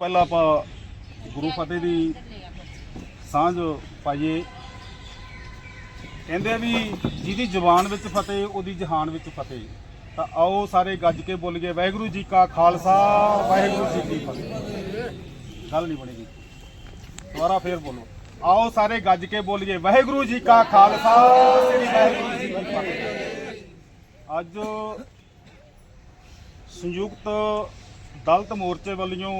ਪਹਿਲਾਂ ਆਪਾਂ ਗੁਰੂ ਫਤਿਹ ਦੀ ਸਾਂਝ ਪਾਈਏ। ਕਹਿੰਦੇ ਵੀ ਜਿਹਦੀ ਜ਼ੁਬਾਨ ਵਿੱਚ ਫਤਿਹ, ਉਹਦੀ ਜਹਾਨ ਵਿੱਚ ਫਤਿਹ। ਤਾਂ ਆਓ ਸਾਰੇ ਗੱਜ ਕੇ ਬੋਲੀਏ, ਵਾਹਿਗੁਰੂ ਜੀ ਕਾ ਖਾਲਸਾ, ਵਾਹਿਗੁਰੂ ਜੀ ਕੀ ਫਤਿਹ। ਗੱਲ ਨਹੀਂ ਬਣੇਗੀ। ਦੁਬਾਰਾ ਫੇਰ ਬੋਲੋ। ਆਓ ਸਾਰੇ ਗੱਜ ਕੇ ਬੋਲੀਏ, ਵਾਹਿਗੁਰੂ ਜੀ ਕਾ ਖਾਲਸਾ, ਸ੍ਰੀ ਵਾਹਿਗੁਰੂ ਜੀ ਕੀ ਫਤਿਹ। ਅੱਜ ਸੰਯੁਕਤ ਦਲਤ ਮੋਰਚੇ ਵੱਲੋਂ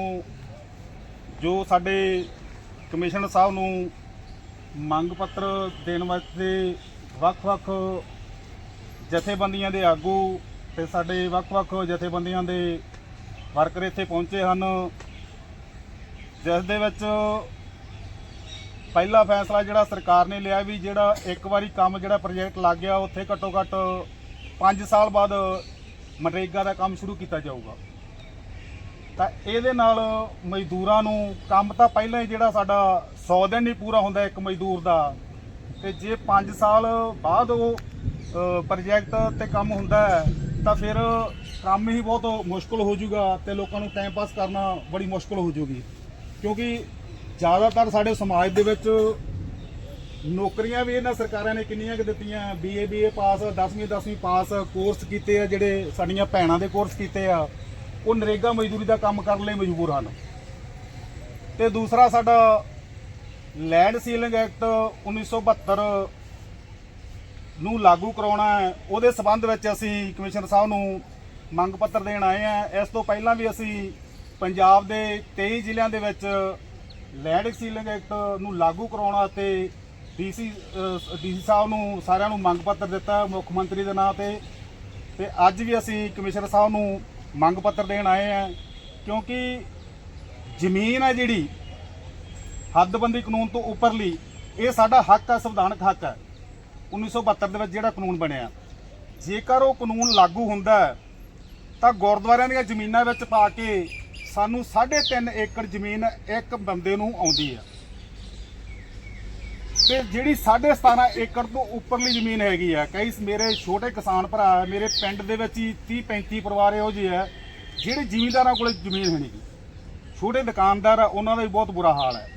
ਜੋ ਸਾਡੇ ਕਮਿਸ਼ਨਰ ਸਾਹਿਬ ਨੂੰ ਮੰਗ ਪੱਤਰ ਦੇਣ ਵਾਸਤੇ ਵੱਖ-ਵੱਖ ਜਥੇਬੰਦੀਆਂ ਦੇ ਆਗੂ ਤੇ ਸਾਡੇ ਵੱਖ-ਵੱਖ ਜਥੇਬੰਦੀਆਂ ਦੇ ਵਰਕਰ ਇੱਥੇ ਪਹੁੰਚੇ ਹਨ। ਜਿਸ ਦੇ ਵਿੱਚ ਪਹਿਲਾ ਫੈਸਲਾ ਜਿਹੜਾ ਸਰਕਾਰ ਨੇ ਲਿਆ ਵੀ ਜਿਹੜਾ ਇੱਕ ਵਾਰੀ ਕੰਮ ਜਿਹੜਾ ਪ੍ਰੋਜੈਕਟ ਲੱਗ ਗਿਆ, ਉੱਥੇ ਘੱਟੋ ਘੱਟ 5 ਸਾਲ ਬਾਅਦ ਮਨਰੇਗਾ ਦਾ ਕੰਮ ਸ਼ੁਰੂ ਕੀਤਾ ਜਾਊਗਾ। ਤਾਂ ਇਹਦੇ ਨਾਲ ਮਜ਼ਦੂਰਾਂ ਨੂੰ ਕੰਮ ਤਾਂ ਪਹਿਲਾਂ ਹੀ ਜਿਹੜਾ ਸਾਡਾ 100 ਦਿਨ ਨਹੀਂ ਪੂਰਾ ਹੁੰਦਾ ਇੱਕ ਮਜ਼ਦੂਰ ਦਾ। ਤੇ ਜੇ 5 ਸਾਲ ਬਾਅਦ ਉਹ ਪ੍ਰੋਜੈਕਟ ਤੇ ਕੰਮ ਹੁੰਦਾ ਹੈ, ਤਾਂ ਫਿਰ ਕੰਮ ਹੀ ਬਹੁਤ ਮੁਸ਼ਕਲ ਹੋ ਜਾਊਗਾ ਤੇ ਲੋਕਾਂ ਨੂੰ ਟਾਈਮ ਪਾਸ ਕਰਨਾ ਬੜੀ ਮੁਸ਼ਕਲ ਹੋ ਜਾਊਗੀ। ਕਿਉਂਕਿ ਜ਼ਿਆਦਾਤਰ ਸਾਡੇ ਸਮਾਜ ਦੇ ਵਿੱਚ ਨੌਕਰੀਆਂ ਵੀ ਇਹਨਾਂ ਸਰਕਾਰਾਂ ਨੇ ਕਿੰਨੀਆਂ ਕਿ ਦਿੱਤੀਆਂ ਬੀਏ ਬੀਏ ਪਾਸ 10ਵੀਂ 10ਵੀਂ ਪਾਸ ਕੋਰਸ ਕੀਤੇ ਆ ਜਿਹੜੇ ਸਾਡੀਆਂ ਭੈਣਾਂ ਦੇ ਕੋਰਸ ਕੀਤੇ ਆ। ਉਹ ਨਰੇਗਾ ਮਜ਼ਦੂਰੀ ਦਾ ਕੰਮ ਕਰਨ ਲਈ ਮਜਬੂਰ ਹਨ। ਤੇ ਦੂਸਰਾ ਸਾਡਾ ਲੈਂਡ ਸੀਲਿੰਗ ਐਕਟ 1972 ਨੂੰ ਲਾਗੂ ਕਰਾਉਣਾ ਹੈ। ਉਹਦੇ ਸਬੰਧ ਵਿੱਚ ਅਸੀਂ ਕਮਿਸ਼ਨਰ ਸਾਹਿਬ ਨੂੰ ਮੰਗ ਪੱਤਰ ਦੇਣ ਆਏ ਆ ਇਸ ਤੋਂ ਪਹਿਲਾਂ ਵੀ ਅਸੀਂ ਪੰਜਾਬ ਦੇ 23 ਜ਼ਿਲ੍ਹਿਆਂ ਦੇ ਵਿੱਚ ਲੈਂਡ ਸੀਲਿੰਗ ਐਕਟ ਨੂੰ ਲਾਗੂ ਕਰਾਉਣਾ ਤੇ ਡੀਸੀ ਡੀਸੀ ਸਾਹਿਬ ਨੂੰ ਸਾਰਿਆਂ ਨੂੰ ਮੰਗ ਪੱਤਰ ਦਿੱਤਾ ਮੁੱਖ ਮੰਤਰੀ ਦੇ ਨਾਂ ਤੇ। ਤੇ ਅੱਜ ਵੀ ਅਸੀਂ ਕਮਿਸ਼ਨਰ ਸਾਹਿਬ ਨੂੰ ਮੰਗ ਪੱਤਰ ਦੇਣ ਆਏ ਆ, ਕਿਉਂਕਿ ਜ਼ਮੀਨ ਹੈ ਜਿਹੜੀ, ਹੱਦਬੰਦੀ ਕਾਨੂੰਨ ਤੋਂ ਉੱਪਰਲੀ, ਇਹ ਸਾਡਾ ਹੱਕ ਹੈ ਸੰਵਿਧਾਨਕ ਹੱਕ ਹੈ 1972 ਦੇ ਵਿੱਚ ਜਿਹੜਾ ਕਾਨੂੰਨ ਬਣਿਆ। ਜੇਕਰ ਉਹ ਕਾਨੂੰਨ ਲਾਗੂ ਹੁੰਦਾ, ਤਾਂ ਗੁਰਦੁਆਰਿਆਂ ਦੀਆਂ ਜ਼ਮੀਨਾਂ ਵਿੱਚ ਪਾ ਕੇ ਸਾਨੂੰ 3.5 ਏਕੜ ਜ਼ਮੀਨ ਇੱਕ ਬੰਦੇ ਨੂੰ ਆਉਂਦੀ ਹੈ ਤੇ ਜਿਹੜੀ 17.5 ਏਕੜ ਤੋਂ ਉੱਪਰਲੀ ਜ਼ਮੀਨ ਹੈਗੀ ਆ, ਕਈ ਮੇਰੇ ਛੋਟੇ ਕਿਸਾਨ ਭਰਾ ਮੇਰੇ ਪਿੰਡ ਦੇ ਵਿੱਚ ਹੀ 30 35 ਪਰਿਵਾਰ ਇਹੋ ਜਿਹੇ ਆ, ਜਿਹੜੇ ਜ਼ਿਮੀਂਦਾਰਾਂ ਕੋਲ ਜ਼ਮੀਨ ਹੈ ਨਹੀਂ ਛੋਟੇ ਦੁਕਾਨਦਾਰ ਆ, ਉਹਨਾਂ ਦਾ ਵੀ ਬਹੁਤ ਬੁਰਾ ਹਾਲ ਹੈ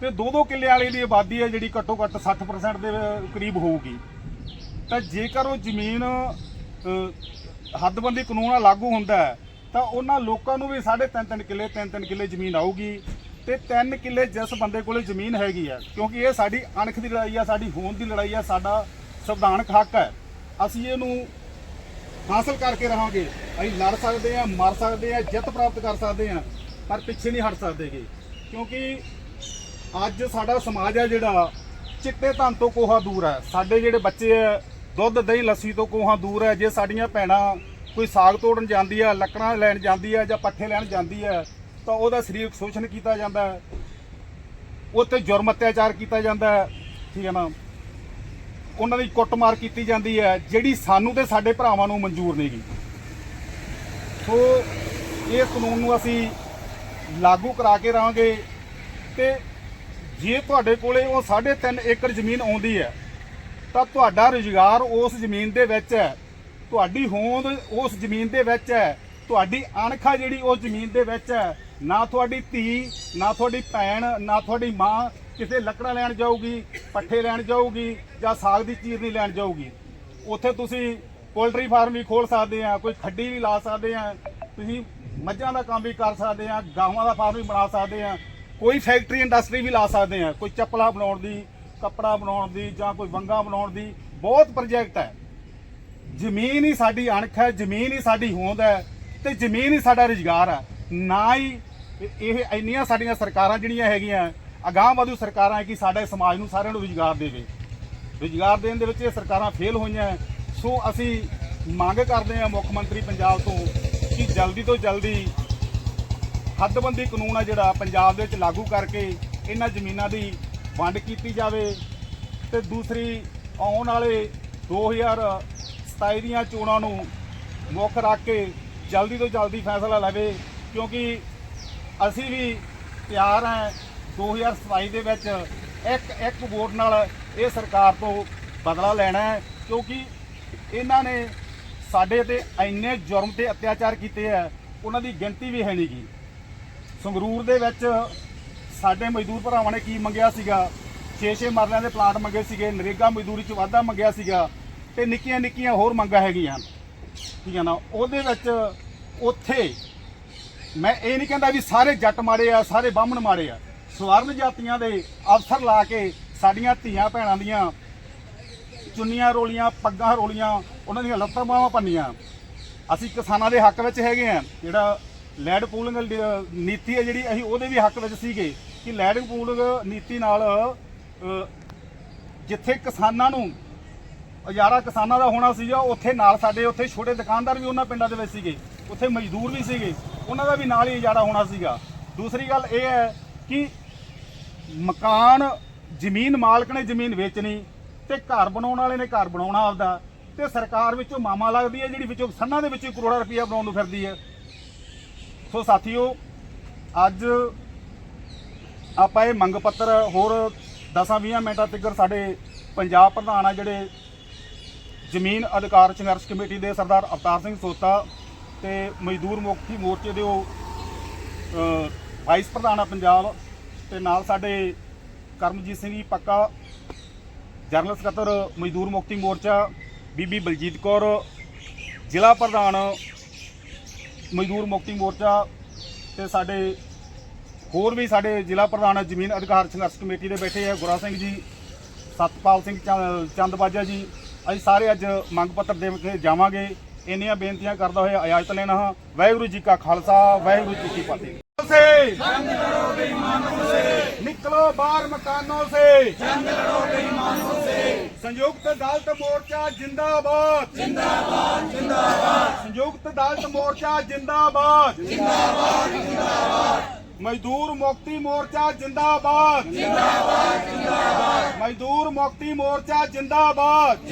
ਤੇ ਦੋ ਦੋ ਕਿੱਲੇ ਵਾਲੀ ਦੀ ਆਬਾਦੀ ਹੈ ਜਿਹੜੀ ਘੱਟੋ ਘੱਟ 60% ਦੇ ਕਰੀਬ ਹੋਊਗੀ। ਤਾਂ ਜੇਕਰ ਉਹ ਜ਼ਮੀਨ ਹੱਦਬੰਦੀ ਕਾਨੂੰਨ ਲਾਗੂ ਹੁੰਦਾ ਤਾਂ ਉਹਨਾਂ ਲੋਕਾਂ ਨੂੰ ਵੀ ਸਾਢੇ ਤਿੰਨ ਤਿੰਨ ਕਿੱਲੇ ਤਿੰਨ ਤਿੰਨ ਕਿੱਲੇ ਜ਼ਮੀਨ ਆਊਗੀ। ਤੇ ਤਿੰਨ ਕਿੱਲੇ ਜਿਸ ਬੰਦੇ ਕੋਲੇ ਜ਼ਮੀਨ ਹੈਗੀ ਆ, ਕਿਉਂਕਿ ਇਹ ਸਾਡੀ ਅਣਖ ਦੀ ਲੜਾਈ ਆ, ਸਾਡੀ ਹੋਂਦ ਦੀ ਲੜਾਈ ਆ, ਸਾਡਾ ਸੰਵਿਧਾਨਕ ਹੱਕ ਹੈ ਅਸੀਂ ਇਹਨੂੰ ਹਾਸਲ ਕਰਕੇ ਰਹਾਂਗੇ। ਅਸੀਂ ਲੜ ਸਕਦੇ ਆ, ਮਰ ਸਕਦੇ ਆ, ਜਿੱਤ ਪ੍ਰਾਪਤ ਕਰ ਸਕਦੇ ਆ, ਪਰ ਪਿੱਛੇ ਨਹੀਂ ਹਟ ਸਕਦੇਗੇ। ਕਿਉਂਕਿ ਅੱਜ ਸਾਡਾ ਸਮਾਜ ਹੈ ਜਿਹੜਾ ਚਿੱਟੇ ਧਨ ਤੋਂ ਕੋਹਾ ਦੂਰ ਹੈ ਸਾਡੇ ਜਿਹੜੇ ਬੱਚੇ ਹੈ ਦੁੱਧ, ਦਹੀਂ, ਲੱਸੀ ਤੋਂ ਕੋਹਾ ਦੂਰ ਹੈ ਜੇ ਸਾਡੀਆਂ ਭੈਣਾਂ ਕੋਈ ਸਾਗ ਤੋੜਨ ਜਾਂਦੀ ਹੈ ਲੱਕੜਾਂ ਲੈਣ ਜਾਂਦੀ ਹੈ ਜਾਂ ਪੱਠੇ ਲੈਣ ਜਾਂਦੀ ਹੈ ਤਾਂ ਉਹਦਾ ਸਰੀਰਕ ਸ਼ੋਸ਼ਣ ਕੀਤਾ ਜਾਂਦਾ ਹੈ। ਉੱਤੇ ਜੁਰਮ ਅਤਿਆਚਾਰ ਕੀਤਾ ਜਾਂਦਾ ਹੈ। ਠੀਕ ਹੈ ਨਾ? ਉਹਨਾਂ ਦੀ ਕੁੱਟਮਾਰ ਕੀਤੀ ਜਾਂਦੀ ਹੈ, ਜਿਹੜੀ ਸਾਨੂੰ ਤੇ ਸਾਡੇ ਭਰਾਵਾਂ ਨੂੰ ਮਨਜ਼ੂਰ ਨਹੀਂਗੀ ਸੋ ਇਹ ਕਾਨੂੰਨ ਨੂੰ ਅਸੀਂ ਲਾਗੂ ਕਰਾ ਕੇ ਰਹਾਂਗੇ ਤੇ ਜੇ ਤੁਹਾਡੇ ਕੋਲੇ ਉਹ 3.5 ਏਕੜ ਜ਼ਮੀਨ ਆਉਂਦੀ ਹੈ, ਤਾਂ ਤੁਹਾਡਾ ਰੁਜ਼ਗਾਰ ਉਸ ਜ਼ਮੀਨ ਦੇ ਵਿੱਚ ਹੈ। ਤੁਹਾਡੀ ਹੋਂਦ ਉਸ ਜ਼ਮੀਨ ਦੇ ਵਿੱਚ ਹੈ। ਤੁਹਾਡੀ ਅਣਖਾ ਜਿਹੜੀ ਉਸ ਜ਼ਮੀਨ ਦੇ ਵਿੱਚ ਹੈ ਨਾ ਤੁਹਾਡੀ ਧੀ, ਨਾ ਤੁਹਾਡੀ ਭੈਣ, ਨਾ ਤੁਹਾਡੀ ਮਾਂ ਕਿਸੇ ਲੱਕੜਾਂ ਲੈਣ ਜਾਊਗੀ, ਪੱਠੇ ਲੈਣ ਜਾਊਗੀ ਜਾਂ ਸਾਗ ਦੀ ਚੀਰ ਨਹੀਂ ਲੈਣ ਜਾਊਗੀ। ਉੱਥੇ ਤੁਸੀਂ ਪੋਲਟਰੀ ਫਾਰਮ ਵੀ ਖੋਲ ਸਕਦੇ ਆ, ਕੋਈ ਖੱਡੀ ਵੀ ਲਾ ਸਕਦੇ ਆ, ਤੁਸੀਂ ਮੱਝਾਂ ਦਾ ਕੰਮ ਵੀ ਕਰ ਸਕਦੇ ਆ, ਗਾਵਾਂ ਦਾ ਫਾਰਮ ਵੀ ਬਣਾ ਸਕਦੇ ਆ, ਕੋਈ ਫੈਕਟਰੀ ਇੰਡਸਟਰੀ ਵੀ ਲਾ ਸਕਦੇ ਆ, ਕੋਈ ਚੱਪਲਾ ਬਣਾਉਣ ਦੀ, ਕੱਪੜਾ ਬਣਾਉਣ ਦੀ ਜਾਂ ਕੋਈ ਵੰਗਾ ਬਣਾਉਣ ਦੀ, ਬਹੁਤ ਪ੍ਰੋਜੈਕਟ ਹੈ। ਜ਼ਮੀਨ ਹੀ ਸਾਡੀ ਅਣਖ ਹੈ, ਜ਼ਮੀਨ ਹੀ ਸਾਡੀ ਹੋਂਦ ਹੈ ਤੇ ਜ਼ਮੀਨ ਹੀ ਸਾਡਾ ਰੁਜ਼ਗਾਰ ਹੈ। ਨਾ ਹੀ ਇਹ ਇੰਨੀਆਂ ਸਾਡੀਆਂ ਸਰਕਾਰਾਂ ਜਿਹੜੀਆਂ ਹੈਗੀਆਂ, ਅਗਾਂਹ ਵਧੂ ਸਰਕਾਰਾਂ ਹੈ ਕਿ ਸਾਡੇ ਸਮਾਜ ਨੂੰ ਸਾਰਿਆਂ ਨੂੰ ਰੁਜ਼ਗਾਰ ਦੇਵੇ। ਰੁਜ਼ਗਾਰ ਦੇਣ ਦੇ ਵਿੱਚ ਇਹ ਸਰਕਾਰਾਂ ਫੇਲ ਹੋਈਆਂ ਸੋ ਅਸੀਂ ਮੰਗ ਕਰਦੇ ਹਾਂ ਮੁੱਖ ਮੰਤਰੀ ਪੰਜਾਬ ਤੋਂ ਕਿ ਜਲਦੀ ਤੋਂ ਜਲਦੀ ਹੱਦਬੰਦੀ ਕਾਨੂੰਨ ਆ ਜਿਹੜਾ ਪੰਜਾਬ ਦੇ ਵਿੱਚ ਲਾਗੂ ਕਰਕੇ ਇਹਨਾਂ ਜ਼ਮੀਨਾਂ ਦੀ ਵੰਡ ਕੀਤੀ ਜਾਵੇ। ਤੇ ਦੂਸਰੀ, ਆਉਣ ਵਾਲੇ 2027 ਦੀਆਂ ਚੋਣਾਂ ਨੂੰ ਮੁੱਖ ਰੱਖ ਕੇ ਜਲਦੀ ਤੋਂ ਜਲਦੀ ਫੈਸਲਾ ਲਵੇ, ਕਿਉਂਕਿ ਅਸੀਂ ਵੀ ਤਿਆਰ ਹਾਂ 2027 ਦੇ ਵਿੱਚ ਇੱਕ ਇੱਕ ਵੋਟ ਨਾਲ ਇਹ ਸਰਕਾਰ ਤੋਂ ਬਦਲਾ ਲੈਣਾ ਹੈ, ਕਿਉਂਕਿ ਇਹਨਾਂ ਨੇ ਸਾਡੇ ਤੇ ਇੰਨੇ ਜੁਰਮ ਤੇ ਅਤਿਆਚਾਰ ਕੀਤੇ ਆ, ਉਹਨਾਂ ਦੀ ਗਿਣਤੀ ਵੀ ਹੈ ਨਹੀਂ ਗੀ ਸੰਗਰੂਰ ਦੇ ਵਿੱਚ ਸਾਡੇ ਮਜ਼ਦੂਰ ਭਰਾਵਾਂ ਨੇ ਕੀ ਮੰਗਿਆ ਸੀਗਾ? 6-6 ਮਰਲਿਆਂ ਦੇ ਪਲਾਟ ਮੰਗੇ ਸੀਗੇ, ਨਰੇਗਾ ਮਜ਼ਦੂਰੀ ਚ ਵਾਧਾ ਮੰਗਿਆ ਸੀਗਾ, ਤੇ ਨਿੱਕੀਆਂ ਨਿੱਕੀਆਂ ਹੋਰ ਮੰਗਾਂ ਹੈਗੀਆਂ। ਹਨ ਠੀਕ ਹੈ ਨਾ? ਉਹਦੇ ਵਿੱਚ ਉੱਥੇ ਮੈਂ ਇਹ ਨਹੀਂ ਕਹਿੰਦਾ ਵੀ ਸਾਰੇ ਜੱਟ ਮਾੜੇ ਆ, ਸਾਰੇ ਬਾਹਮਣ ਮਾੜੇ ਆ। ਸਵਰਨ ਜਾਤੀਆਂ ਦੇ ਅਫਸਰ ਲਾ ਕੇ ਸਾਡੀਆਂ ਧੀਆਂ ਭੈਣਾਂ ਦੀਆਂ ਚੁੰਨੀਆਂ ਰੋਲੀਆਂ, ਪੱਗਾਂ ਰੋਲੀਆਂ, ਉਹਨਾਂ ਦੀਆਂ ਲੱਤਾਂ ਬਾਹਾਂ ਪੰਨੀਆਂ ਅਸੀਂ ਕਿਸਾਨਾਂ ਦੇ ਹੱਕ ਵਿੱਚ ਹੈਗੇ ਆ। ਜਿਹੜਾ ਲੈਂਡ ਪੂਲਿੰਗ ਨੀਤੀ ਹੈ ਜਿਹੜੀ, ਅਸੀਂ ਉਹਦੇ ਵੀ ਹੱਕ ਵਿੱਚ ਸੀਗੇ ਕਿ ਲੈਡ ਪੂਲਿੰਗ ਨੀਤੀ ਨਾਲ ਜਿੱਥੇ ਕਿਸਾਨਾਂ ਨੂੰ ਹਜ਼ਾਰਾਂ ਕਿਸਾਨਾਂ ਦਾ ਹੋਣਾ ਸੀਗਾ, ਉੱਥੇ ਨਾਲ ਸਾਡੇ ਉੱਥੇ ਛੋਟੇ ਦੁਕਾਨਦਾਰ ਵੀ ਉਹਨਾਂ ਪਿੰਡਾਂ ਦੇ ਵਿੱਚ ਸੀਗੇ, ਉੱਥੇ ਮਜ਼ਦੂਰ ਵੀ ਸੀਗੇ। ਉਹਨਾਂ ਦਾ ਵੀ ਨਾਲ ਹੀ ਇਜਾਰਾ ਹੋਣਾ ਸੀਗਾ। ਦੂਸਰੀ ਗੱਲ ਇਹ ਹੈ ਕਿ ਮਕਾਨ, ਜ਼ਮੀਨ ਮਾਲਕ ਨੇ ਜ਼ਮੀਨ ਵੇਚਣੀ ਤੇ ਘਰ ਬਣਾਉਣ ਵਾਲੇ ਨੇ ਘਰ ਬਣਾਉਣਾ ਆਪਦਾ ਤੇ ਸਰਕਾਰ ਵਿੱਚੋਂ ਮਾਮਾ ਲੱਗਦੀ ਹੈ ਜਿਹੜੀ ਵਿੱਚੋਂ ਸੰਨਾਂ ਦੇ ਵਿੱਚੋਂ ਕਰੋੜਾਂ ਰੁਪਈਆ ਬਣਾਉਣ ਨੂੰ ਫਿਰਦੀ ਹੈ। ਸੋ ਸਾਥੀਓ, ਅੱਜ ਆਪਾਂ ਇਹ ਮੰਗ ਪੱਤਰ ਹੋਰ 10-20 ਮਿੰਟਾਂ ਤੱਕ ਸਾਡੇ ਪੰਜਾਬ ਪ੍ਰਧਾਨ ਆ ਜਿਹੜੇ ਜ਼ਮੀਨ ਅਧਿਕਾਰ ਸੰਘਰਸ਼ ਕਮੇਟੀ ਦੇ ਸਰਦਾਰ ਅਵਤਾਰ ਸਿੰਘ ਸੋਤਾ ਤੇ ਮਜ਼ਦੂਰ ਮੁਕਤੀ ਮੋਰਚੇ ਦੇ ਉਹ ਵਾਈਸ ਪ੍ਰਧਾਨ ਆ ਪੰਜਾਬ ਤੇ ਨਾਲ ਸਾਡੇ ਕਰਮਜੀਤ ਸਿੰਘ ਜੀ ਪੱਕਾ ਜਨਰਲ ਸਕੱਤਰ, ਮਜ਼ਦੂਰ ਮੁਕਤੀ ਮੋਰਚਾ, ਬੀਬੀ ਬਲਜੀਤ ਕੌਰ, ਜ਼ਿਲ੍ਹਾ ਪ੍ਰਧਾਨ, ਮਜ਼ਦੂਰ ਮੁਕਤੀ ਮੋਰਚਾ ਤੇ ਸਾਡੇ ਹੋਰ ਵੀ ਸਾਡੇ ਜ਼ਿਲ੍ਹਾ ਪ੍ਰਧਾਨ ਜ਼ਮੀਨ ਅਧਿਕਾਰ ਸੰਘਰਸ਼ ਕਮੇਟੀ ਦੇ ਬੈਠੇ ਆ, ਗੁਰਾ ਸਿੰਘ ਜੀ, ਸਤਪਾਲ ਸਿੰਘ ਚੰਦਬਾਜਾ ਜੀ। ਅਸੀਂ ਸਾਰੇ ਅੱਜ ਮੰਗ ਪੱਤਰ ਦੇ ਕੇ ਜਾਵਾਂਗੇ। ਇੰਨੀਆਂ ਬੇਨਤੀਆਂ ਕਰਦਾ ਹੋਇਆ ਇਜਾਜ਼ਤ ਲੈਣਾ ਹਾਂ ਵਾਹਿਗੁਰੂ ਜੀ ਕਾ ਖਾਲਸਾ ਵਾਹਿਗੁਰੂ ਜੀ ਕੀ ਫਤਿਹ से जंग लड़ो बेईमानों से निकलो बाहर मकानों से जंग लड़ो बेईमानों से संयुक्त अदालत मोर्चा जिंदाबाद जिंदाबाद जिंदाबाद संयुक्त अदालत मोर्चा जिंदाबाद जिंदाबाद जिंदाबाद मजदूर मुक्ति मोर्चा जिंदाबाद जिंदाबाद जिंदाबाद मजदूर मुक्ति मोर्चा जिंदाबाद